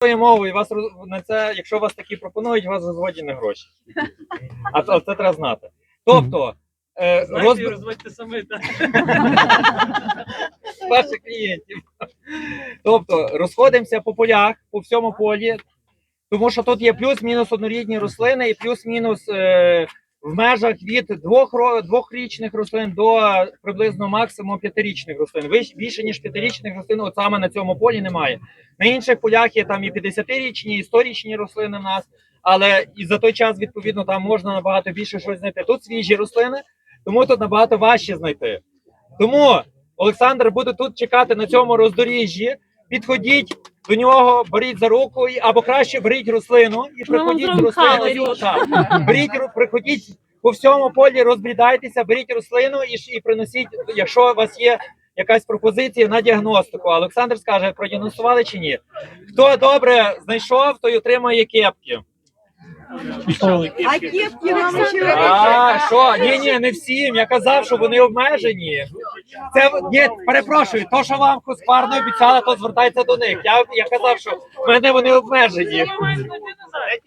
Своєю мовою вас роз- на це, якщо вас такі пропонують, вас розводять на гроші. А це, це треба знати. Тобто, е, Знаєте, розб... розводьте самі, так. ваших клієнтів. Тобто, розходимося по полях, по всьому полі, тому що тут є плюс-мінус однорідні рослини і плюс-мінус е, в межах від двох, двохрічних рослин до приблизно максимум п'ятирічних рослин. Більше ніж п'ятирічних рослин, от саме на цьому полі немає. На інших полях є там і 50-річні, і 100-річні рослини в нас, але і за той час, відповідно, там можна набагато більше щось знайти. Тут свіжі рослини, тому тут набагато важче знайти. Тому Олександр буде тут чекати на цьому роздоріжжі. Підходіть до нього, беріть за руку, або краще беріть рослину і приходіть з рослиною. Так. Беріть, приходіть по всьому полі, розбрідайтеся, беріть рослину і, і приносіть, якщо у вас є якась пропозиція на діагностику. Олександр скаже, продіагностували чи ні. Хто добре знайшов, той отримає кепки. А кепки нам ще А, що? Ні, ні, не всім. Я казав, що вони обмежені. Це ні, перепрошую, то, що вам Куспарно обіцяла, то звертайте до них. Я, я казав, що в мене вони обмежені. Я маю бути назад.